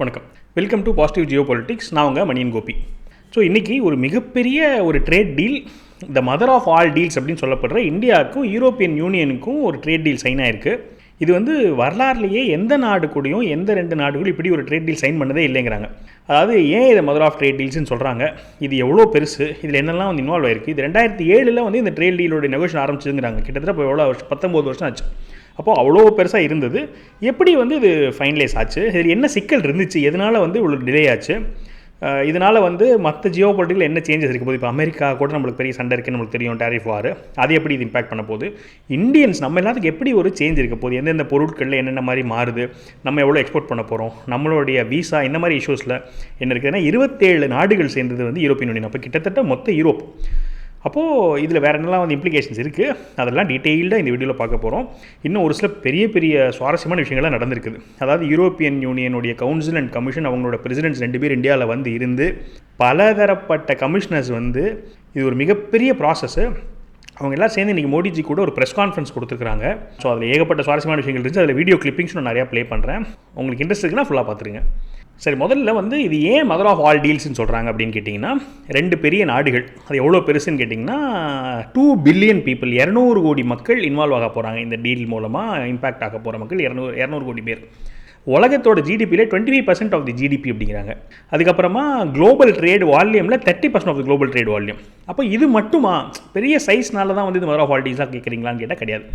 வணக்கம். Welcome to positive Jio politics நான் உங்கள் மணியன் கோபி. ஸோ இன்றைக்கி ஒரு மிகப்பெரிய ஒரு trade deal the mother of all deals அப்படின்னு சொல்லப்படுற இந்தியாவுக்கும் யூரோப்பியன் யூனியனுக்கும் ஒரு ட்ரேட் டீல் சைன் ஆயிருக்கு. இது வந்து வரலாறுலேயே எந்த நாடு கூடயும் எந்த ரெண்டு நாடுகளும் இப்படி ஒரு ட்ரேட் டீல் சைன் பண்ணதே இல்லைங்கிறாங்க. அதாவது ஏன் இதை மதர் ஆஃப் ட்ரேட் டீல்ஸ்னு சொல்கிறாங்க இது எவ்வளோ பெருசு? இதில் என்னெல்லாம் வந்து இன்வால்வ் ஆயிருக்கு? இது ரெண்டாயிரத்தி ஏழில் வந்து இந்த ட்ரேட் டீலோட நெகோஷன் ஆரம்பிச்சதுங்கிறாங்க. கிட்டத்தட்ட இப்போ எவ்வளோ வருஷம்? பத்தொம்போது வருஷம் ஆச்சு. அப்போது அவ்வளோ பெருசாக இருந்தது. எப்படி வந்து இது ஃபைனலைஸ் ஆச்சு? இதில் என்ன சிக்கல் இருந்துச்சு? எதனால் வந்து இவ்வளோ டிலே ஆச்சு? இதனால் வந்து மற்ற ஜியோ பொலிட்டிக்கல் என்ன சேஞ்சஸ் இருக்க போது இப்போ அமெரிக்கா கூட நம்மளுக்கு பெரிய சண்டை இருக்குன்னு நம்மளுக்கு தெரியும் டேரிஃப் வார் அது எப்படி இது இம்பாக்ட் பண்ண போகுது? இந்தியன்ஸ் நம்ம எல்லாத்துக்கும் எப்படி ஒரு சேஞ்ச் இருக்க போகுது? எந்தெந்த பொருட்களில் என்னென்ன மாதிரி மாறுது? நம்ம எவ்வளோ எக்ஸ்போர்ட் பண்ண போகிறோம் நம்மளுடைய விசா இந்த மாதிரி இஷ்யூஸில் என்ன இருக்குதுன்னா இருபத்தேழு நாடுகள் சேர்ந்தது வந்து யூரோப்பியன் யூனியன் அப்போ கிட்டத்தட்ட மொத்த யூரோப். அப்போது இதில் வேறு என்னெல்லாம் வந்து இம்ப்ளிகேஷன்ஸ் இருக்குது அதெல்லாம் டீட்டெயில்டாக இந்த வீடியோவில் பார்க்க போகிறோம் இன்னும் ஒரு சில பெரிய பெரிய சுவாரஸ்யமான விஷயங்கள்லாம் நடந்திருக்குது. அதாவது யூரோப்பியன் யூனியனுடைய கவுன்சில் அண்ட் கமிஷன் அவங்களோட பிரசிடென்ட்ஸ் ரெண்டு பேர் இந்தியாவில் வந்து இருந்து பலதரப்பட்ட கமிஷனர்ஸ் வந்து இது ஒரு மிகப்பெரிய ப்ராசஸ்ஸு அவங்க எல்லாம் சேர்ந்து இன்றைக்கி மோடிஜி கூட ஒரு ப்ரெஸ் கான்ஃபரன்ஸ் கொடுத்துருக்காங்க ஸோ அதில் ஏகப்பட்ட சுவாரஸ்யமான விஷயங்கள் இருந்துச்சு. அதில் வீடியோ கிளிப்பிங்ஸ் நான் நிறையா ப்ளே பண்ணுறேன் உங்களுக்கு இன்ட்ரெஸ்ட் இருக்குன்னா ஃபுல்லாக பார்த்துருங்க. சரி முதல்ல வந்து இது ஏன் மதர் ஆஃப் ஆல் டீல்ஸ்னு சொல்கிறாங்க அப்படின்னு கேட்டிங்கன்னா ரெண்டு பெரிய நாடுகள். அது எவ்வளோ பெருசுன்னு கேட்டிங்கன்னா டூ பில்லியன் பீப்புள் இரநூறு கோடி மக்கள் இன்வால்வ் ஆக போகிறாங்க இந்த டீல் மூலமாக இம்பாக்ட் ஆக போகிற மக்கள் இரநூறு இரநூறு கோடி பேர். உலகத்தோட ஜிடிபியில் twenty five percent of the GDP அப்படிங்கிறாங்க. அதுக்கப்புறமா global trade வால்யூமில் thirty percent of the global trade volume அப்போ இது மட்டுமா? பெரிய சைஸ்னால தான் வந்து இது மதர் ஆஃப் ஆல் டீல்ஸாக கேட்குறீங்களான்னு கேட்டால் கிடையாது.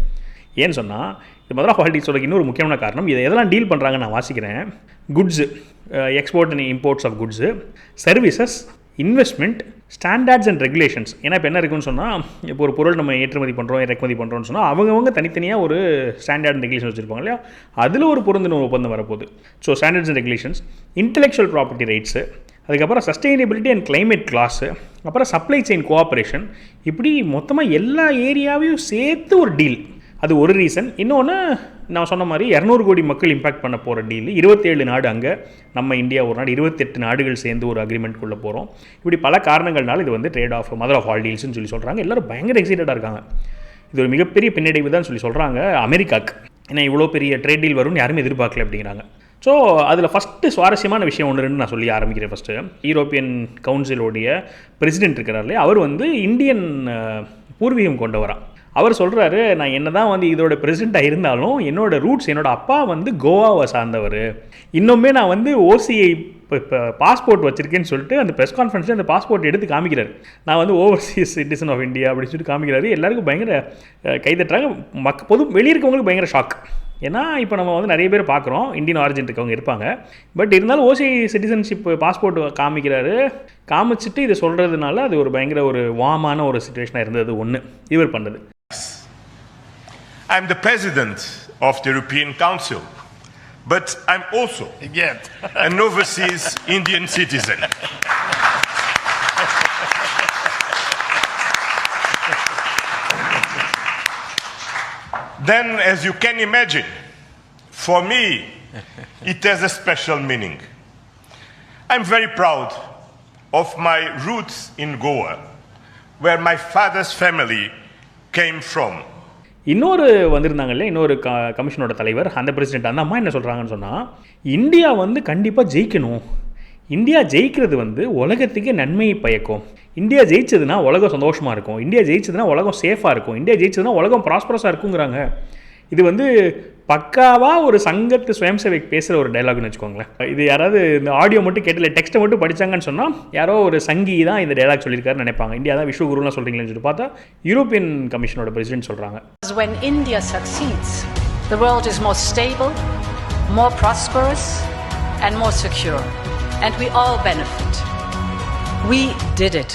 ஏன்னு சொன்னால் இது மதுரா ஆஃப் ஆல் இன்னொரு முக்கியமான காரணம் இதை எதெல்லாம் டீல் பண்ணுறாங்க நான் வாசிக்கிறேன். Goods export and imports of goods services investment standards and regulations ஏன்னா இப்போ என்ன இருக்குன்னு சொன்னால் இப்போ ஒரு பொருள் நம்ம ஏற்றுமதி பண்ணுறோம் இறக்குமதி பண்ணுறோம்னு சொன்னால் அவங்கவுங்க தனித்தனியாக ஒரு ஸ்டாண்டர்ட் அண்ட் ரெகுலேஷன் வச்சுருப்பாங்க இல்லையா? அதில் ஒரு பொருந்தின ஒப்பந்தம் வரப்போகுது. So standards and regulations intellectual property rights அதுக்கப்புறம் சஸ்டைனபிலிட்டி அண்ட் கிளைமேட் கிளாஸு அப்புறம் சப்ளை செயின் கோஆப்ரேஷன் இப்படி மொத்தமாக எல்லா ஏரியாவையும் சேர்த்து ஒரு டீல் அது ஒரு ரீசன் இன்னொன்று நான் சொன்ன மாதிரி இரநூறு கோடி மக்கள் இம்பாக்ட் பண்ண போகிற டீல் இருபத்தேழு நாடு அங்கே நம்ம இந்தியா ஒரு நாடு இருபத்தெட்டு நாடுகள் சேர்ந்து ஒரு அக்ரிமெண்ட்குள்ளே போகிறோம் இப்படி பல காரணங்கள்னால இது வந்து trade of mother of all டீல்ஸ்னு சொல்லி சொல்கிறாங்க எல்லோரும் பயங்கர எக்ஸைட்டடாக இருக்காங்க. இது ஒரு மிகப்பெரிய பின்னடைவு தான் சொல்லி சொல்கிறாங்க அமெரிக்காக்கு. ஏன்னா இவ்வளோ பெரிய ட்ரேட் டீல் வரும்னு யாருமே எதிர்பார்க்கல அப்படிங்கிறாங்க. ஸோ அதில் ஃபஸ்ட்டு சுவாரஸ்யமான விஷயம் ஒன்று நான் சொல்லி ஆரம்பிக்கிறேன் ஃபஸ்ட்டு யூரோப்பியன் கவுன்சிலோடைய பிரசிடென்ட் இருக்கிறார் அவர் வந்து இந்தியன் பூர்வீகம் கொண்டவரான் அவர் சொல்கிறாரு நான் என்ன தான் வந்து இதோட பிரசிடெண்ட்டாக இருந்தாலும் என்னோட ரூட்ஸ் என்னோடய அப்பா வந்து கோவாவை சார்ந்தவர். இன்னுமே நான் வந்து ஓசிஐ இப்போ இப்போ பாஸ்போர்ட் வச்சுருக்கேன்னு சொல்லிட்டு அந்த ப்ரெஸ் கான்ஃபரன்ஸில் அந்த பாஸ்போர்ட் எடுத்து காமிக்கிறார். நான் வந்து ஓவர்சீஸ் சிட்டிசன் ஆஃப் இந்தியா அப்படின்னு சொல்லிட்டு காமிக்கிறாரு. எல்லாருக்கும் பயங்கர கைதட்டுறாங்க. மக் பொது வெளியே இருக்கவங்களுக்கு பயங்கர ஷாக் ஏன்னா இப்போ நம்ம வந்து நிறைய பேர் பார்க்குறோம். இந்தியன் ஆரிஜின் இருக்கவங்க இருப்பாங்க. பட் இருந்தாலும் ஓசி சிட்டிசன்ஷிப் பாஸ்போர்ட் காமிக்கிறாரு. காமிச்சிட்டு இதை சொல்கிறதுனால அது ஒரு பயங்கர ஒரு வாமான ஒரு சுச்சுவேஷனாக இருந்தது ஒன்று இவர் பண்ணது. I'm the president of the European Council, but I'm also Again. an overseas Indian citizen. then, as you can imagine, for me, it has a special meaning. I'm very proud of my roots in Goa, where my father's family came from. இன்னொரு வந்திருந்தாங்க இல்லையா? இன்னொரு க கமிஷனோட தலைவர் அந்த president அந்த அம்மா என்ன சொல்கிறாங்கன்னு சொன்னால் இந்தியா வந்து கண்டிப்பாக ஜெயிக்கணும். இந்தியா ஜெயிக்கிறது வந்து உலகத்துக்கே நன்மையை பயக்கும். இந்தியா ஜெயிச்சதுன்னா உலகம் சந்தோஷமாக இருக்கும். இந்தியா ஜெயிச்சதுன்னா உலகம் சேஃபாக இருக்கும். இந்தியா ஜெயிச்சதுன்னா உலகம் ப்ராஸ்பரஸாக இருக்குங்கிறாங்க. இது வந்து பக்காவாக ஒரு சங்கத்து சுயம் சேவைக்கு பேசுகிற ஒரு டைலாக்னு வச்சுக்கோங்களேன் இது யாராவது இந்த ஆடியோ மட்டும் கேட்டல டெக்ஸ்ட்டை மட்டும் படிச்சாங்கன்னு சொன்னால் யாரோ ஒரு சங்கி தான் இந்த டைலாக் சொல்லியிருக்காருன்னு நினைப்பாங்க இந்தியா தான் விஸ்வகுருலாம் சொல்கிறீங்களேன்னு சொல்லிட்டு பார்த்தா யூரோப்பியன் கமிஷனோட பிரசிடென்ட் சொல்கிறாங்க When India succeeds, the world is more stable, more prosperous, and more secure. And we all benefit. We did it.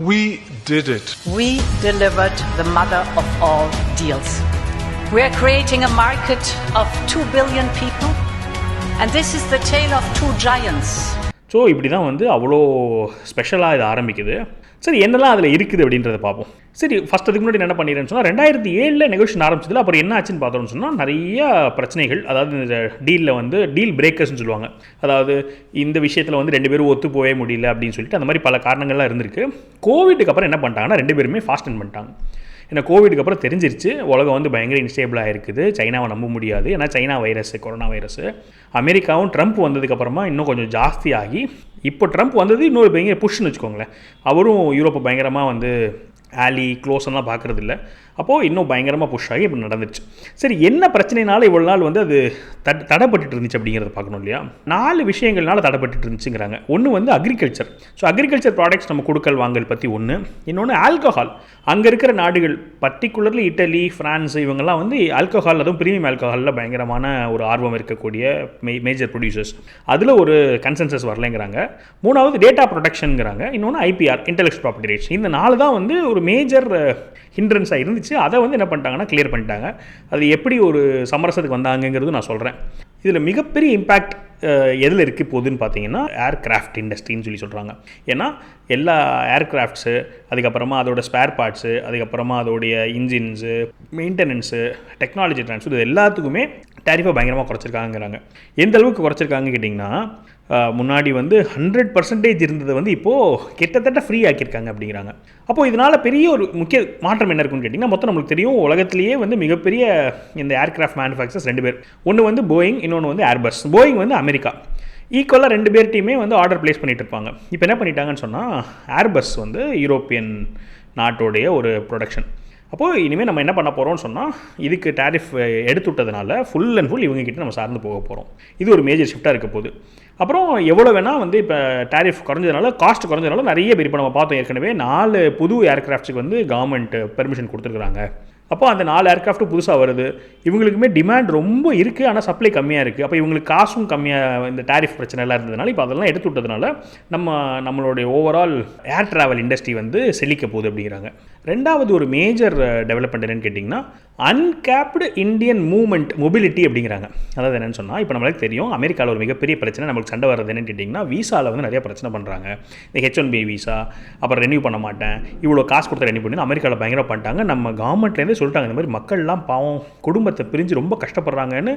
We did it. We delivered the mother of all deals. We are creating a market of 2 billion people. And this is the tale of two giants. So இப்படி தான் வந்து அவ்வளோ ஸ்பெஷலாக இது ஆரம்பிக்குது சரி என்னெல்லாம் அதில் இருக்குது அப்படின்றத பார்ப்போம் சரி ஃபஸ்ட் அதுக்கு முன்னாடி என்ன பண்ணிடுறேன்னு சொன்னால் ரெண்டாயிரத்தி ஏழில் நெகோஷியேஷன் ஆரம்பிச்சதுல அப்புறம் என்ன ஆச்சுன்னு பார்த்தோம்னு சொன்னால் நிறைய பிரச்சனைகள் அதாவது இந்த டீலில் வந்து டீல் பிரேக்கர்ஸ்னு சொல்லுவாங்க அதாவது இந்த விஷயத்தில் வந்து ரெண்டு பேரும் ஒத்து போகவே முடியல அப்படின்னு சொல்லிட்டு அந்த மாதிரி பல காரணங்கள்லாம் இருந்திருக்கு கோவிட்டுக்கு அப்புறம் என்ன பண்ணிட்டாங்கன்னா ரெண்டு பேருமே ஃபாஸ்டன் பண்ணிட்டாங்க ஏன்னா கோவிடுக்கு அப்புறம் தெரிஞ்சிருச்சு. உலகம் வந்து பயங்கர இன்ஸ்டேபிளாக இருக்குது. சைனாவை நம்ப முடியாது. ஏன்னா சைனா வைரஸ் கொரோனா வைரஸ் அமெரிக்காவும் ட்ரம்ப் வந்ததுக்கப்புறமா இன்னும் கொஞ்சம் ஜாஸ்தியாகி இப்போ ட்ரம்ப் வந்தது இன்னொரு பயங்கர புஷ்னு வச்சுக்கோங்களேன். அவரும் யூரோப்பை பயங்கரமாக வந்து ஆலி க்ளோஸ்லாம் பார்க்குறது இல்லை அப்போது இன்னும் பயங்கரமாக புஷ் ஆகி இப்படி நடந்துச்சு சரி என்ன பிரச்சனைனால இவ்வளோ நாள் வந்து அது தட் தடைப்பட்டு இருந்துச்சு அப்படிங்கிறத பார்க்கணும் இல்லையா? நாலு விஷயங்கள்னால தடைப்பட்டு இருந்துச்சுங்கிறாங்க. ஒன்று வந்து அக்ரிகல்ச்சர் ஸோ அக்ரிகல்ச்சர் ப்ராடக்ட்ஸ் நம்ம கொடுக்கல் வாங்கல் பற்றி ஒன்று இன்னொன்று ஆல்கஹால் அங்கே இருக்கிற நாடுகள் பர்டிகுலர்லி இட்டலி ஃப்ரான்ஸ் இவங்கெல்லாம் வந்து ஆல்கஹால் அதுவும் ப்ரீமியம் ஆல்கஹாலில் பயங்கரமான ஒரு ஆர்வம் இருக்கக்கூடிய மே மேஜர் ப்ரொடியூசர்ஸ் அதில் ஒரு கன்சென்சஸ் வரலைங்கிறாங்க. மூணாவது டேட்டா ப்ரொடெக்ஷனுங்கிறாங்க இன்னொன்று ஐபிஆர் இன்டெலெக்ட் ப்ராப்பர்ட்டி ரைட்ஸ் இந்த நாலு தான் வந்து ஒரு மேஜர் ஹிண்ட்ரன்ஸாக இருந்துச்சு. அதை வந்து என்ன பண்ணிட்டாங்கன்னா கிளியர் பண்ணிட்டாங்க. அது எப்படி ஒரு சமரசத்துக்கு வந்தாங்கங்கிறது நான் சொல்கிறேன் இதில் மிகப்பெரிய இம்பேக்ட் எதில் இருக்குது போகுதுன்னு பார்த்தீங்கன்னா ஏர்கிராஃப்ட் இண்டஸ்ட்ரின்னு சொல்லி சொல்கிறாங்க ஏன்னா எல்லா ஏர்கிராஃப்ட்ஸு அதுக்கப்புறமா அதோட ஸ்பேர் பார்ட்ஸு அதுக்கப்புறமா அதோடைய இன்ஜின்ஸு மெயின்டெனன்ஸு டெக்னாலஜி ட்ரான்ஸ்ஃபர் இது எல்லாத்துக்குமே டேரிஃபை பயங்கரமாக குறைச்சிருக்காங்கிறாங்க எந்த அளவுக்கு குறைச்சிருக்காங்கன்னு கேட்டிங்கன்னா முன்னாடி வந்து ஹண்ட்ரட் பர்சன்டேஜ் இருந்ததை வந்து இப்போது கிட்டத்தட்ட ஃப்ரீ ஆக்கியிருக்காங்க அப்படிங்கிறாங்க. அப்போது இதனால் பெரிய ஒரு முக்கிய மாற்றம் என்ன இருக்குன்னு கேட்டிங்கன்னா மொத்தம் நம்மளுக்கு தெரியும் உலகத்திலேயே வந்து மிகப்பெரிய இந்த ஏர்கிராஃப்ட் மேனுஃபேக்சர்ஸ் ரெண்டு பேர். ஒன்று வந்து போயிங் இன்னொன்று வந்து ஏர்பஸ் போயிங் வந்து அமெரிக்கா. ஈக்குவலாக ரெண்டு பேர்ட்டையுமே வந்து ஆர்டர் ப்ளேஸ் பண்ணிட்டு இருப்பாங்க. இப்போ என்ன பண்ணிட்டாங்கன்னு சொன்னால் ஏர்பஸ் வந்து யூரோப்பியன் நாட்டோடைய ஒரு ப்ரொடக்ஷன் அப்போது இனிமேல் நம்ம என்ன பண்ண போகிறோம்னு சொன்னால் இதுக்கு டேரிஃப் எடுத்து விட்டதுனால ஃபுல் அண்ட் ஃபுல் இவங்கக்கிட்ட நம்ம சார்ந்து போக போகிறோம் இது ஒரு மேஜர் ஷிஃப்ட்டாக இருக்க போகுது. அப்புறம் எவ்வளோ வேணால் வந்து இப்போ டேரிஃப் குறைஞ்சதுனால காஸ்ட் குறைஞ்சதுனால நிறைய பேர் இப்போ நம்ம பார்த்தோம் ஏற்கனவே நாலு புது ஏர்க்ராஃப்ட்ஸுக்கு வந்து கவர்மெண்ட் பெர்மிஷன் கொடுத்துருக்குறாங்க. அப்போ அந்த நாலு ஏர்க்ராஃப்ட்டு புதுசாக வருது. இவங்களுக்குமே டிமாண்ட் ரொம்ப இருக்குது ஆனால் சப்ளை கம்மியாக இருக்குது அப்போ இவங்களுக்கு காசும் கம்மியாக இந்த டேரிஃப் பிரச்சனைலாம் இருந்ததுனால இப்போ அதெல்லாம் எடுத்து விட்டதுனால நம்ம நம்மளுடைய ஓவரால் ஏர் ட்ராவல் இண்டஸ்ட்ரி வந்து செழிக்க போகுது அப்படிங்கிறாங்க. ரெண்டாவது ஒரு மேஜர் டெவலப்மெண்ட் என்னென்னு கேட்டிங்கன்னா அன்கேப்டு இந்தியன் மூவ்மெண்ட் மொபிலிட்டி அப்படிங்கிறாங்க. அதாவது என்னென்னு சொன்னால் இப்போ நம்மளுக்கு தெரியும் அமெரிக்காவில் ஒரு மிகப்பெரிய பிரச்சனை நம்மளுக்கு சண்டை வர்றது என்னன்னு கேட்டிங்கன்னா வீசாவில் வந்து நிறைய பிரச்சனை பண்ணுறாங்க இந்த ஹெச் ஒன் பி விசா அப்புறம் ரெனியூ பண்ண மாட்டேன். இவ்வளோ காசு கொடுத்து ரெனியூ பண்ணி அமெரிக்காவில் பயங்கர பண்ணிட்டாங்க. நம்ம கவர்மெண்ட்லேருந்தே சொல்லிட்டாங்க இந்த மாதிரி மக்கள்லாம் பாவம் குடும்பத்தை பிரிஞ்சு ரொம்ப கஷ்டப்படுறாங்கன்னு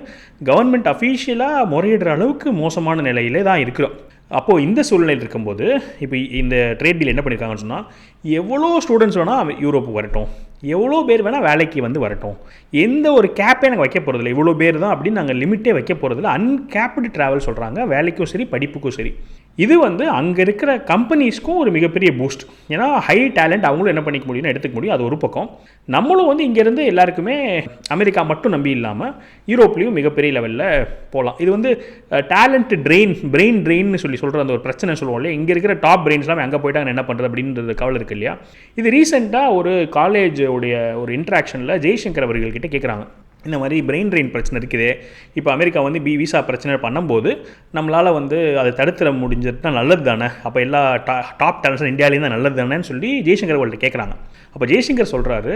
கவர்மெண்ட் அஃபீஷியலாக முறையிடுற அளவுக்கு மோசமான நிலையிலே தான் இருக்கிறோம். அப்போது இந்த சூழ்நிலையில் இருக்கும்போது இப்போ இந்த ட்ரேட் டீல் என்ன பண்ணியிருக்காங்கன்னு சொன்னால் எவ்வளோ ஸ்டூடெண்ட்ஸ் வேணால் யூரோப்பு வரட்டும் எவ்வளோ பேர் வேணால் வேலைக்கு வந்து வரட்டும் எந்த ஒரு கேப்பே நாங்கள் வைக்க போகிறதில்ல இவ்வளோ பேர் தான் அப்படின்னு நாங்கள் லிமிட்டே வைக்க போகிறதில்ல அன்கேப்டு ட்ராவல் சொல்கிறாங்க வேலைக்கும் சரி படிப்புக்கும் சரி. இது வந்து அங்கே இருக்கிற கம்பெனிஸ்க்கும் ஒரு மிகப்பெரிய பூஸ்ட் ஏன்னா ஹை டேலண்ட் அவங்களும் என்ன பண்ணிக்க முடியும்னு எடுத்துக்க முடியும். அது ஒரு பக்கம். நம்மளும் வந்து இங்கேருந்து எல்லாருக்குமே அமெரிக்கா மட்டும் நம்பி இல்லாமல் யூரோப்லேயும் மிகப்பெரிய லெவலில் போகலாம் இது வந்து டேலண்ட் ட்ரெயின் பிரெயின் ட்ரெயின்னு சொல்லி சொல்கிற அந்த ஒரு பிரச்சனை சொல்லுவோம் இல்லையா? இங்கே இருக்கிற டாப் பிரெயின்ஸ்லாம் அங்கே போயிட்டாங்க என்ன பண்ணுறது அப்படின்றது கவலை இருக்கு இல்லையா? இது ரீசெண்டாக ஒரு காலேஜோடைய ஒரு இன்ட்ராக்ஷனில் ஜெய்சங்கர் அவர்கள்கிட்ட கேட்குறாங்க இந்த மாதிரி பிரெயின் ட்ரெயின் பிரச்சனை இருக்குது. இப்போ அமெரிக்கா வந்து பி விசா பிரச்சனை பண்ணும்போது நம்மளால் வந்து அதை தடுத்துட முடிஞ்சதுனா நல்லது தானே அப்போ எல்லா டா டாப் டேலண்ட்ஸும் இந்தியாவிலேயும் தான் நல்லது தானேன்னு சொல்லி ஜெய்சங்கர் அவர்கள்ட்ட கேட்குறாங்க அப்போ ஜெய்சங்கர் சொல்கிறாரு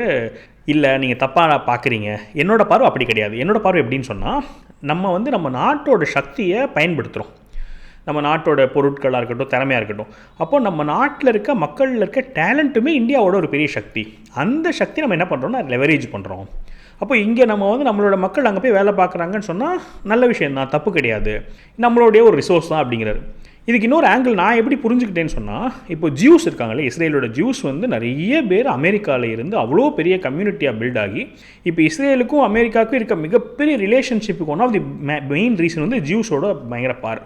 இல்லை நீங்கள் தப்பாக பார்க்குறீங்க என்னோடய பார்வை அப்படி கிடையாது. என்னோட பார்வை எப்படின்னு சொன்னால் நம்ம வந்து நம்ம நாட்டோட சக்தியை பயன்படுத்துகிறோம் நம்ம நாட்டோட பொருட்களாக இருக்கட்டும் திறமையாக இருக்கட்டும். அப்போது நம்ம நாட்டில் இருக்க மக்களில் இருக்க டேலண்ட்டுமே இந்தியாவோட ஒரு பெரிய சக்தி. அந்த சக்தி நம்ம என்ன பண்ணுறோம்னா லெவரேஜ் பண்ணுறோம் அப்போ இங்கே நம்ம வந்து நம்மளோட மக்கள் அங்கே போய் வேலை பார்க்குறாங்கன்னு சொன்னால் நல்ல விஷயம் தான் தப்பு கிடையாது. நம்மளுடைய ஒரு ரிசோர்ஸ் தான் அப்படிங்கிறாரு. இதுக்கு இன்னொரு ஆங்கிள் நான் எப்படி புரிஞ்சுக்கிட்டேன்னு சொன்னால் இப்போ ஜியூஸ் இருக்காங்களே இஸ்ரேலோட ஜியூஸ் வந்து நிறைய பேர் அமெரிக்காவில் இருந்து அவ்வளோ பெரிய கம்யூனிட்டியாக பில்ட் ஆகி இப்போ இஸ்ரேலுக்கும் அமெரிக்காவுக்கும் இருக்க மிகப்பெரிய ரிலேஷன்ஷிப்புக்கு one of the main reason வந்து ஜியூஸோட பயங்கர பார்.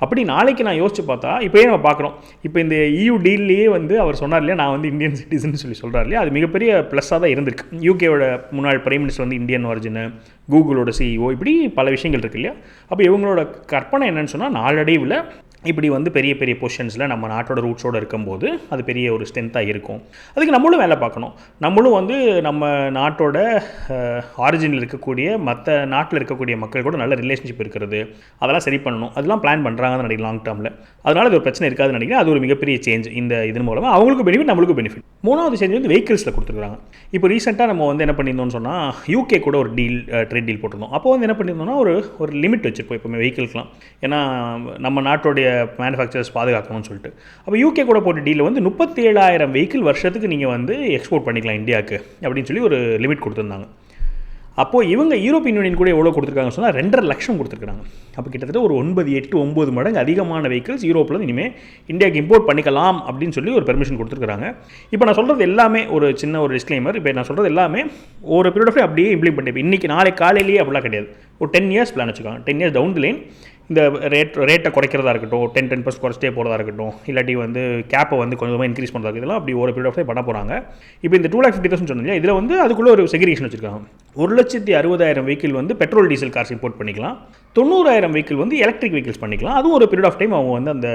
அப்படி நாளைக்கு நான் யோசிச்சு பார்த்தா இப்போயே நம்ம பார்க்குறோம் இப்போ இந்த இயூ டீல்லையே வந்து அவர் சொன்னார் இல்லையா நான் வந்து இந்தியன் சிட்டிசன் சொல்லி சொல்கிறார் இல்லையா அது மிகப்பெரிய ப்ளஸ்ஸாக தான் இருந்திருக்கு. யூகேவோட முன்னாள் பிரைம் மினிஸ்டர் வந்து இந்தியன் ஒரிஜினு கூகுளோட சிஇஓ இப்படி பல விஷயங்கள் இருக்கு இல்லையா. அப்போ இவங்களோட கற்பனை என்னன்னு சொன்னால் நாளடைவில் இப்படி வந்து பெரிய பெரிய பொசிஷன்ஸில் நம்ம நாட்டோட ரூட்ஸோடு இருக்கும்போது அது பெரிய ஒரு ஸ்ட்ரென்த்தாக இருக்கும். அதுக்கு நம்மளும் வேலை பார்க்கணும். நம்மளும் வந்து நம்ம நாட்டோட ஆரிஜினில் இருக்கக்கூடிய மற்ற நாட்டில் இருக்கக்கூடிய மக்கள் கூட நல்ல ரிலேஷன்ஷிப் இருக்கிறது. அதெல்லாம் சரி பண்ணணும். அதெல்லாம் பிளான் பண்ணுறாங்கன்னு நினைக்கிறேன் லாங் டேர்மில் அதனால் அது ஒரு பிரச்சனை இருக்காதுன்னு நினைக்கிறேன். அது ஒரு மிகப்பெரிய சேஞ்ச் இந்த இதன் மூலமாக அவங்களுக்கும் பெனிஃபிட் நம்மளுக்கும் பெனிஃபிட் மூணாவது சேஞ்ச் வந்து வெஹிக்கிள்ஸில் கொடுத்துருக்காங்க. இப்போ ரீசெண்டாக நம்ம வந்து என்ன பண்ணியிருந்தோம்னு சொன்னால் யூகே கூட ஒரு டீல் ட்ரேட் டீல் போட்டிருந்தோம். அப்போ வந்து என்ன பண்ணியிருந்தோம்னா ஒரு ஒரு லிமிட் வச்சுருப்போம் இப்போ வெஹிக்கிள்ஸ்லாம் ஏன்னா நம்ம நாட்டோடைய மேனுஃபேக்சரர்ஸ் பாதுகாக்கணும்னு சொல்லிட்டு. அப்போ யூகே கூட போட்ட டீலில் வந்து முப்பத்தி ஏழாயிரம் வெஹிக்கிள் வருஷத்துக்கு நீங்கள் வந்து எக்ஸ்போர்ட் பண்ணிக்கலாம் இந்தியாவுக்கு அப்படின்னு சொல்லி ஒரு லிமிட் கொடுத்துருந்தாங்க. அப்போது இவங்க யூரோப்பியன் யூனியன் கூட எவ்வளோ கொடுத்துருக்காங்கன்னு சொன்னால் ரெண்டரை லட்சம் கொடுத்துருக்காங்க அப்போ கிட்டத்தட்ட ஒரு ஒன்பது எட்டு ஒம்பது மடங்கு அதிகமான வெஹிக்கிள்ஸ் யூரோப்பில் இனிமேல் இந்தியாவுக்கு இம்போர்ட் பண்ணிக்கலாம் அப்படின்னு சொல்லி ஒரு பெர்மிஷன் கொடுத்துருக்காங்க இப்போ நான் சொல்கிறது எல்லாமே ஒரு சின்ன ஒரு டிஸ்க்ளைமர் இப்போ நான் சொல்கிறது எல்லாமே ஒரு பீரியட் ஆஃப் அப்படியே இம்ப்ளிமெண்ட் பண்ணி இன்றைக்கி நாளை காலையிலேயே அப்படிலாம் கிடையாது. ஒரு டென் இயர்ஸ் பிளான் வச்சுக்கோங்க. டென் இயர்ஸ் டவுன் லைன் இந்த ரேட் ரேட்டை குறைக்கிறதா இருக்கட்டும் டென் டென் பர்சன்ட் குறைச்சிட்டே போகிறதா இருக்கட்டும் இல்லாட்டி வந்து கேப்பை வந்து கொஞ்சமாக இன்க்ரீஸ் பண்ணுறதா இதெல்லாம் அப்படி ஒரு பீரியட் ஆஃப் டைம் பண்ண போகிறாங்க இப்போ இந்த டூ லேக் ஃபிஃப்டி தௌசண்ட் சொன்னீங்க இதில் வந்து அதுக்குள்ளே ஒரு செக்ரிகேஷன் வச்சிருக்காங்க. ஒரு லட்சத்தி அறுபதாயிரம் வெஹிக்கிள் வந்து பெட்ரோல் டீசல் கார்ஸ் இம்போர்ட் பண்ணிக்கலாம். தொண்ணூறாயிரம் வெஹிக்கிள் வந்து எலக்ட்ரிக் வெஹிக்கிள்ஸ் பண்ணிக்கலாம். அதுவும் ஒரு பீரியட் ஆஃப் டைம் அவங்க வந்து அந்த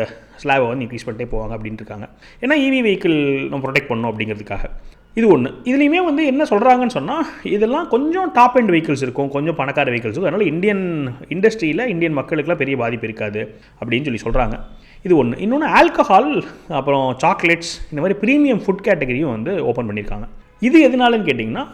ஸ்லாபை வந்து இன்க்ரீஸ் பண்ணிட்டே போவாங்க அப்படின்ட்டு இருக்காங்க. ஏன்னா இவி வெஹிக்கிள் நம்ம ப்ரொடெக்ட் பண்ணணும் அப்படிங்கிறதுக்காக. இது ஒன்று இதுலேயுமே வந்து என்ன சொல்கிறாங்கன்னு சொன்னால் இதெல்லாம் கொஞ்சம் டாப் அண்ட் வெஹிக்கிள்ஸ் இருக்கும். கொஞ்சம் பணக்கார வெஹிக்கிள்ஸ் இருக்கும். அதனால் இந்தியன் இண்டஸ்ட்ரியில் இந்தியன் மக்களுக்குலாம் பெரிய பாதிப்பு இருக்காது அப்படின்னு சொல்லி சொல்கிறாங்க இது ஒன்று இன்னொன்று ஆல்கஹால் அப்புறம் சாக்லேட்ஸ் இந்த மாதிரி ப்ரீமியம் ஃபுட் கேட்டகரியும் வந்து ஓப்பன் பண்ணியிருக்காங்க. இது எதனாலன்னு கேட்டிங்கன்னா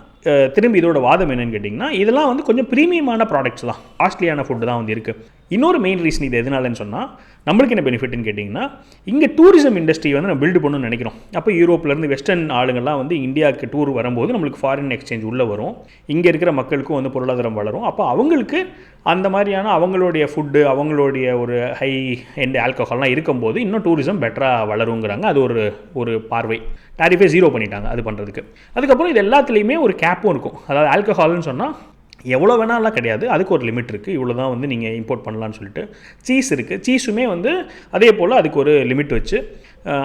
திரும்பி இதோட வாதம் என்னன்னு கேட்டிங்கன்னா இதெல்லாம் வந்து கொஞ்சம் ப்ரீமியமான ப்ராடக்ட்ஸ் தான். காஸ்ட்லியான ஃபுட்டு தான் வந்து இருக்குது இன்னொரு மெயின் ரீசன் இது எதனாலன்னு சொன்னால் நம்மளுக்கு என்ன பெனிஃபிட்னு கேட்டிங்கன்னா இங்கே டூரிசம் இண்டஸ்ட்ரி வந்து நம்ம பில்டு பண்ணணும்னு நினைக்கிறோம். அப்போ யூரோப்லேருந்து வெஸ்டர்ன் ஆளுங்கள்லாம் வந்து இந்தியாவுக்கு டூர் வரும்போது நம்மளுக்கு ஃபாரின் எக்ஸ்சேஞ்ச் உள்ளே வரும். இங்கே இருக்கிற மக்களுக்கும் வந்து பொருளாதாரம் வளரும். அப்போ அவங்களுக்கு அந்த மாதிரியான அவங்களுடைய ஃபுட்டு அவங்களுடைய ஒரு ஹை எண்ட் ஆல்கஹால்லாம் இருக்கும்போது இன்னும் டூரிசம் பெட்டராக வளருங்கிறாங்க. அது ஒரு ஒரு பார்வை. டேரிஃபே ஜீரோ பண்ணிட்டாங்க அது பண்ணுறதுக்கு அதுக்கப்புறம் இது எல்லாத்துலேயுமே ஒரு கேப்பும் இருக்கும். அதாவது ஆல்கஹால்னு சொன்னால் எவ்வளோ வேணாலாம் கிடையாது. அதுக்கு ஒரு லிமிட் இருக்குது இவ்வளோ தான் வந்து நீங்கள் இம்போர்ட் பண்ணலான்னு சொல்லிட்டு சீஸ் இருக்குது சீஸுமே வந்து அதே போல் அதுக்கு ஒரு லிமிட் வச்சு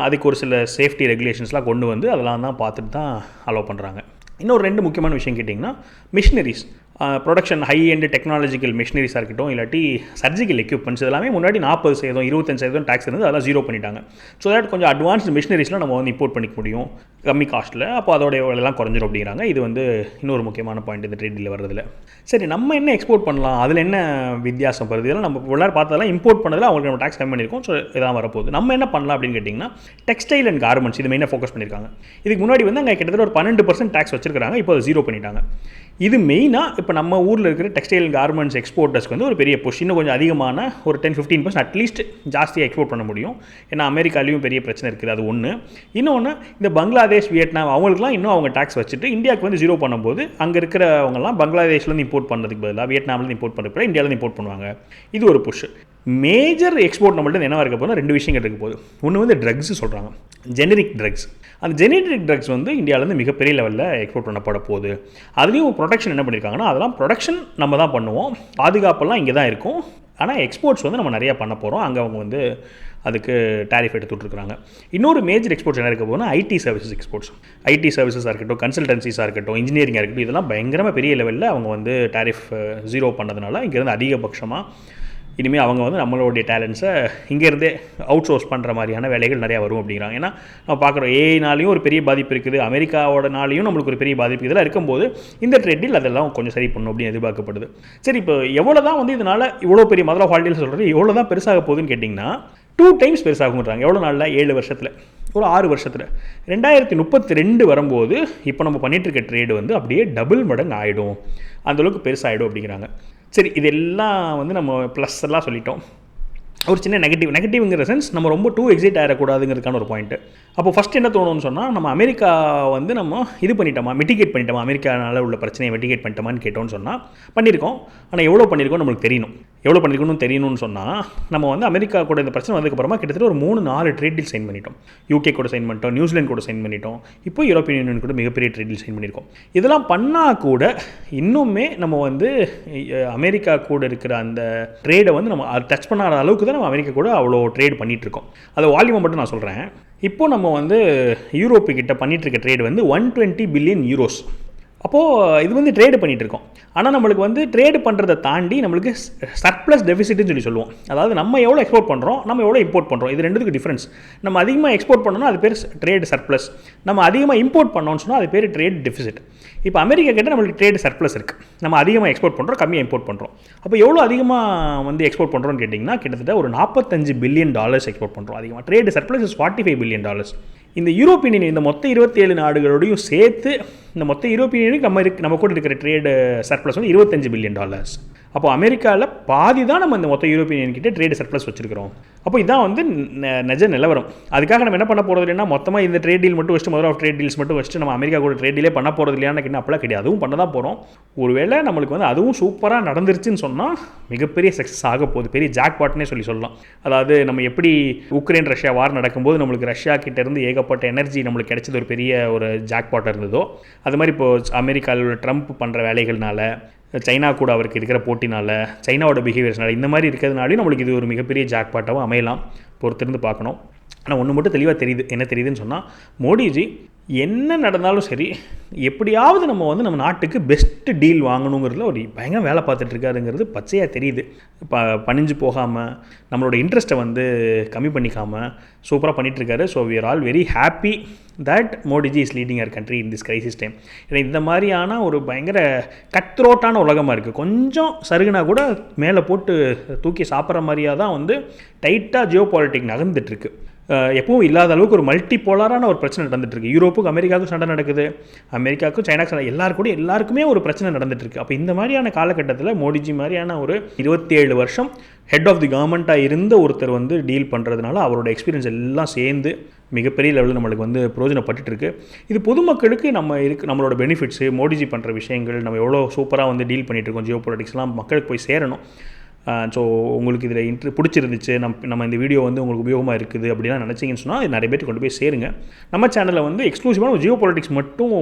அதுக்கு ஒரு சில சேஃப்டி ரெகுலேஷன்ஸ்லாம் கொண்டு வந்து அதெல்லாம் தான் பார்த்துட்டு தான் அலோவ் பண்ணுறாங்க இன்னொரு ரெண்டு முக்கியமான விஷயம் கேட்டிங்கன்னா machineries production high end technological மிஷினரிஸாக இருக்கட்டும் இல்லாட்டி சர்ஜிக்கல் எக்யூப்மெண்ட்ஸ் எல்லாமே முன்னாடி நாற்பது சதவீதம் இருபத்தஞ்சு சதவீதம் டேக்ஸ் இருந்தது அதெல்லாம் ஜீரோ பண்ணிட்டாங்க. ஸோ தட் கொஞ்சம் அட்வான்ஸ்டு மிஷினரிஸ்லாம் நம்ம வந்து இம்போர்ட் பண்ணிக்க முடியும். கம்மி காஸ்ட்டில் அப்போ அதோடைய எல்லாம் குறைஞ்சிரும் அப்படிங்கிறாங்க. இது வந்து இன்னொரு முக்கியமான பாயிண்ட் இந்த ட்ரேட் டீல் சரி நம்ம என்ன எக்ஸ்போர்ட் பண்ணலாம்? அதில் என்ன வித்தியாசம் வருது? இதெல்லாம் நம்ம உள்ளார பார்த்ததெல்லாம் இம்போர்ட் பண்ணதில் அவங்களுக்கு நம்ம டேக்ஸ் கம்மி பண்ணியிருக்கோம் ஸோ இதான் வரப்போகுது. நம்ம என்ன பண்ணலாம் அப்படின்னு கேட்டிங்கன்னா டெக்ஸ்டைல் அண்ட் கார்மெண்ட்ஸ் இது மெயினாக ஃபோக்கஸ் பண்ணியிருக்காங்க இதுக்கு முன்னாடி வந்து அங்கே கிட்டத்தட்ட ஒரு பன்னெண்டு பர்சன்ட் டேக்ஸ் வச்சிருக்காங்க இப்போ அதை ஜீரோ பண்ணிட்டாங்க. இது மெயினாக இப்போ நம்ம ஊரில் இருக்கிற டெக்ஸ்டைல் கார்மெண்ட்ஸ் எக்ஸ்போர்ட்டர்ஸ்க்கு வந்து ஒரு பெரிய புஷ் இன்னும் கொஞ்சம் அதிகமான ஒரு ten fifteen percent at least ஜாஸ்தியாக எக்ஸ்போர்ட் பண்ண முடியும். ஏன்னா அமெரிக்காலையும் பெரிய பிரச்சனை இருக்குது அது ஒன்று இன்னொன்று இந்த பங்களாதேஷ் வியட்நாம் அவங்களுக்குலாம் இன்னும் அவங்க டேக்ஸ் வச்சுட்டு இந்தியாவுக்கு வந்து ஜீரோ பண்ணும்போது அங்கே இருக்கிறவங்கலாம் பங்களாதேஷ்லேருந்து இம்போர்ட் பண்ணுறதுக்கு பதிலாக வியட்நாம்லேருந்து இம்போர்ட் பண்ணுறதுக்கு இந்தியாவிலேருந்து இம்போர்ட் பண்ணுவாங்க. இது ஒரு புஷ் மேஜர் எக்ஸ்போர்ட் நம்மள்ட்ட என்னவாக இருக்க போதும் ரெண்டு விஷயங்கள் இருக்க போகுது. ஒன்று வந்து ட்ரக்ஸ் சொல்கிறாங்க ஜெனரிக் ட்ரக்ஸ் அந்த ஜெனரிக் ட்ரக்ஸ் வந்து இந்தியாவிலேருந்து மிகப்பெரிய லெவலில் எக்ஸ்போர்ட் பண்ணப்பட போகுது. அதுலேயும் ப்ரொடக்ஷன் என்ன பண்ணியிருக்காங்கன்னா அதெல்லாம் ப்ரொடக்ஷன் நம்ம தான் பண்ணுவோம். பாதுகாப்பெல்லாம் இங்கே தான் இருக்கும். ஆனால் எக்ஸ்போர்ட்ஸ் வந்து நம்ம நிறையா பண்ண போகிறோம் அங்கே அவங்க வந்து அதுக்கு டேரிஃப் எடுத்து விட்ருக்காங்க இன்னொரு மேஜர் எக்ஸ்போர்ட்ஸ் என்ன இருக்க போகுதுன்னா ஐடி சர்வீசஸ் எக்ஸ்போர்ட்ஸ் ஐடி சர்வீசஸாக இருக்கட்டும் கன்சல்டன்சிஸாக இருக்கட்டும் இன்ஜினியரிங்காக இருக்கட்டும் இதெல்லாம் பயங்கரமாக பெரிய லெவலில் அவங்க வந்து டேரிஃப் ஜீரோ uh, பண்ணதுனால இங்கேருந்து அதிகபட்சமாக இனிமேல் அவங்க வந்து நம்மளுடைய டேலண்ட்ஸை இங்கேருந்தே அவுட் சோர்ஸ் பண்ணுற மாதிரியான வேலைகள் நிறையா வரும் அப்படிங்கிறாங்க. ஏன்னா நம்ம பார்க்குறோம் ஏஐனாலையும் ஒரு பெரிய பாதிப்பு இருக்குது. அமெரிக்காவோடனாலையும் நம்மளுக்கு ஒரு பெரிய பாதிப்பு இதெல்லாம் இருக்கும்போது இந்த ட்ரெட்டில் அதெல்லாம் கொஞ்சம் சரி பண்ணும் அப்படின்னு எதிர்பார்க்கப்படுது. சரி இப்போ எவ்வளோ தான் வந்து இதனால் இவ்வளோ பெரிய மதுரை ஹாலிடேஸ் சொல்கிறது எவ்வளோ தான் பெருசாக போகுதுன்னு கேட்டிங்கன்னா டூ டைம்ஸ் பெருசாகுன்றாங்க எவ்வளோ நாளில்? ஏழு வருஷத்தில். ஒரு ஆறு வருஷத்தில். ரெண்டாயிரத்தி முப்பத்தி ரெண்டு வரும்போது இப்போ நம்ம பண்ணிகிட்ருக்க ட்ரேடு வந்து அப்படியே டபுள் மடங்கு ஆகிடும் அந்தளவுக்கு பெருசாகிடும் அப்படிங்கிறாங்க. சரி இதெல்லாம் வந்து நம்ம ப்ளஸ் எல்லாம் சொல்லிட்டோம். ஒரு சின்ன நெகட்டிவ் நெகட்டிவ்ங்கிற சென்ஸ் நம்ம ரொம்ப டூ எக்ஸைட் ஆகிடக்கூடாதுங்கிறதுக்கான ஒரு பாயிண்ட்டு அப்போ ஃபஸ்ட் என்ன தோணும்னு சொன்னால் நம்ம அமெரிக்கா வந்து நம்ம இது பண்ணிட்டோமா மிட்டிகேட் பண்ணிட்டோமா அமெரிக்கானால உள்ள பிரச்சனையை மிட்டிகேட் பண்ணிட்டோமான்னு கேட்டோம்னு சொன்னால் பண்ணியிருக்கோம். ஆனால் எவ்வளோ பண்ணியிருக்கோம் நம்மளுக்கு தெரியணும். எவ்வளோ பண்ணியிருக்கணும்னு தெரியணும்னு சொன்னால் நம்ம வந்து அமெரிக்கா கூட இந்த பிரச்சனை வந்ததுக்கப்புறமா கிட்டத்தட்ட ஒரு மூணு நாலு ட்ரேட் டீல் சைன் பண்ணிட்டோம். யூகே கூட சைன் பண்ணிட்டோம் நியூசிலாந்து கூட சைன் பண்ணிட்டோம். இப்போ யூரோப்பியன் யூனியன் கூட மிகப்பெரிய ட்ரேட் டீல் சைன் பண்ணியிருக்கோம். இதெல்லாம் பண்ணால் கூட இன்னுமே நம்ம வந்து அமெரிக்கா கூட இருக்கிற அந்த ட்ரேடை வந்து நம்ம டச் பண்ணாத அளவுக்கு தான் நம்ம அமெரிக்கா கூட அவ்வளோ ட்ரேட் பண்ணிகிட்ருக்கோம் இருக்கோம் வால்யூமை மட்டும் நான் சொல்கிறேன் இப்போ நம்ம வந்து யூரோப்பு கிட்ட பண்ணிட்டு இருக்க ட்ரேட் வந்து ஒன் டுவெண்ட்டி பில்லியன் யூரோஸ் அப்போது இது வந்து ட்ரேடு பண்ணிகிட்டு இருக்கோம் ஆனால் நம்மளுக்கு வந்து ட்ரேடு பண்ணுறதை தாண்டி நம்மளுக்கு சர்ப்ளஸ் டெபிசிட்னு சொல்லி சொல்லுவோம். அதாவது நம்ம எவ்வளோ எக்ஸ்போர்ட் பண்ணுறோம் நம்ம எவ்வளோ இம்போர்ட் பண்ணுறோம் இது ரெண்டுத்துக்கு டிஃப்ரென்ஸ் நம்ம அதிகமாக எக்ஸ்போர்ட் பண்ணோம்னா அது பேர் ட்ரேடு சர்ப்ளஸ் நம்ம அதிகமாக இம்போர்ட் பண்ணோம்னு சொன்னால் அது பேர் ட்ரேட் டெபிசிட் இப்போ அமெரிக்கா கிட்ட நம்மளுக்கு ட்ரேடு சர்ப்ளஸ் இருக்குது நம்ம அதிகமாக எக்ஸ்போர்ட் பண்ணுறோம் கம்மியாக இம்போர்ட் பண்ணுறோம் அப்போ எவ்வளோ அதிகமாக வந்து எக்ஸ்போர்ட் பண்ணுறோம்னு கேட்டிங்கன்னா கிட்டத்தட்ட ஒரு நாற்பத்தஞ்சு பில்லியன் டாலர்ஸ் எக்ஸ்போர்ட் பண்ணுறோம் அதிகமாக trade surplus is forty five billion dollars இந்த யூரோப்பியன் யூனியன் இந்த மொத்த இருபத்தி ஏழு நாடுகளோடையும் சேர்த்து இந்த மொத்த யூரோப்பியன் யூனியனுக்கு நம்ம இருக்கு நம்ம கூட இருக்கிற ட்ரேடு சர்ப்ளஸ் வந்து இருபத்தஞ்சு பில்லியன் டாலர்ஸ் அப்போ அமெரிக்காவில் பாதி தான் நம்ம இந்த மொத்த யூரோப்பியன் கிட்டே ட்ரேடு ட்ரேட் சர்ப்ளஸ் வச்சிருக்கிறோம். அப்போ இதான் வந்து நிஜ நிலவரம். அதுக்காக நம்ம என்ன பண்ண போகிறது இல்லைன்னா மொத்தமாக இந்த ட்ரேட் டீல் மட்டும் வச்சுட்டு முதல்ல ஆஃப் ட்ரேட் டீல்ஸ் மட்டும் வச்சுட்டு நம்ம அமெரிக்கா கூட ட்ரேட் டீலே பண்ண போகிறது இல்லையான்னு கேட்டால் அப்பெல்லாம் கிடையாது. அதுவும் பண்ண தான் போகிறோம் ஒருவேளை நம்மளுக்கு வந்து அதுவும் சூப்பராக நடந்துருச்சுன்னு சொன்னால் மிகப்பெரிய சக்ஸஸ் ஆக போகுது. பெரிய ஜாக் பாட்னே சொல்லி சொல்லலாம். அதாவது நம்ம எப்படி உக்ரைன் ரஷ்யா வார் நடக்கும்போது நம்மளுக்கு ரஷ்யா கிட்டேருந்து ஏகப்பட்ட எனர்ஜி நம்மளுக்கு கிடைச்சது ஒரு பெரிய ஒரு ஜாக் பாட் இருந்ததோ அது மாதிரி இப்போது அமெரிக்காவில் உள்ள ட்ரம்ப் பண்ணுற வேலைகள்னால சைனா கூட அவருக்கு இருக்கிற போட்டினால் சைனாவோட பிஹேவியர்ஸ்னால இந்த மாதிரி இருக்கிறதுனாலையும் நம்மளுக்கு இது ஒரு மிகப்பெரிய ஜாக்பாட்டாகவும் அமையலாம். பொறுத்திருந்து பார்க்கணும். ஆனால் ஒன்று மட்டும் தெளிவாக தெரியுது என்ன தெரியுதுன்னு சொன்னால் மோடிஜி என்ன நடந்தாலும் சரி எப்படியாவது நம்ம வந்து நம்ம நாட்டுக்கு பெஸ்ட்டு டீல் வாங்கணுங்கிறதுல ஒரு பயங்கர வேலை பார்த்துட்ருக்காருங்கிறது பச்சையாக தெரியுது. ப பணிஞ்சு போகாமல் நம்மளோட இன்ட்ரெஸ்ட்டை வந்து கம்மி பண்ணிக்காமல் சூப்பராக பண்ணிகிட்ருக்காரு so we are all very happy that Modiji is leading our country in this crisis time ஏன்னா இந்த மாதிரியான ஒரு பயங்கர கத்ரோட்டான உலகமாக இருக்குது கொஞ்சம் சருகுனா கூட மேலே போட்டு தூக்கி சாப்பிட்ற மாதிரியாக தான் வந்து டைட்டாக ஜியோ பாலிட்டிக் நகர்ந்துட்டுருக்கு எப்பவும் இல்லாத அளவுக்கு ஒரு மல்டி போலாரான ஒரு பிரச்சனை நடந்துட்டு இருக்கு யூரோப்புக்கும் அமெரிக்காவுக்கும் சண்டை நடக்குது. அமெரிக்காவுக்கும் சைனாக்கு சண்டை. எல்லாருக்கும் எல்லாருக்குமே ஒரு பிரச்சனை நடந்துட்டு இருக்கு அப்போ இந்த மாதிரியான காலகட்டத்தில் மோடிஜி மாதிரியான ஒரு இருபத்தி ஏழு வருஷம் ஹெட் ஆஃப் தி கவர்மெண்ட்டாக இருந்த ஒருத்தர் வந்து டீல் பண்ணுறதுனால அவரோட எக்ஸ்பீரியன்ஸ் எல்லாம் சேர்ந்து மிகப்பெரிய லெவலில் நம்மளுக்கு வந்து பிரயோஜனப்பட்டுட்டு இருக்கு இது பொதுமக்களுக்கு நம்ம இருக்கு நம்மளோட பெனிஃபிட்ஸு மோடிஜி பண்ணுற விஷயங்கள் நம்ம எவ்வளோ சூப்பராக வந்து டீல் பண்ணிகிட்டு இருக்கோம் ஜியோ பொலிட்டிக்ஸ்லாம் மக்களுக்கு போய் சேரணும். ஸோ உங்களுக்கு இதில் இன்ட்ரு பிடிச்சிருந்துச்சு நம் நம்ம இந்த வீடியோ வந்து உங்களுக்கு உபயோகமாக இருக்குது அப்படிலாம் நினச்சிங்கன்னு சொன்னால் நிறைய பேர் கொண்டு போய் சேருங்க. நம்ம சேனலில் வந்து எக்ஸ்க்ளூசிவான ஜியோ பாலிட்டிக்ஸ் மட்டும்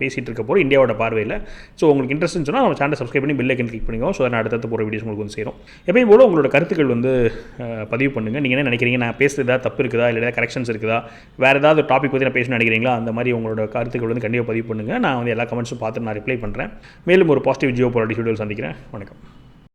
பேசிகிட்டு இருக்க போகிற இந்தியாவோட பார்வையில். ஸோ உங்களுக்கு இன்ட்ரெஸ்ட்னு சொன்னால் நம்ம சேனலை சப்ஸ்கிரைப் பண்ணி பெல்லைக்கன் கிளிக் பண்ணிக்கோ ஸோ நான் அடுத்தடுத்து போகிற வீடியோஸ் உங்களுக்கு வந்து சேரும். எப்பயும் போல் உங்களோட கருத்துக்கள் வந்து பதிவு பண்ணுங்கள் நீங்கள் என்ன நினைக்கிறீங்க? நான் பேசுகிறதா தப்பு இருக்குதா? இல்லை ஏதாவது கரெக்ஷன்ஸ் இருக்குதா? வேறு ஏதாவது டாபிக் பற்றி நான் பேசணும்னு நினைக்கிறீங்களா? அந்த மாதிரி உங்களோட கருத்துக்கள் வந்து கண்டிப்பாக பதிவு பண்ணுங்கள் நான் வந்து எல்லா கமெண்ட்ஸும் பார்த்து நான் ரிப்ளை பண்ணுறேன் மேலும் ஒரு பாசிட்டிவ் ஜியோ பொலிட்டிக்ஸ் வீடியோ சந்திக்கிறேன். வணக்கம்.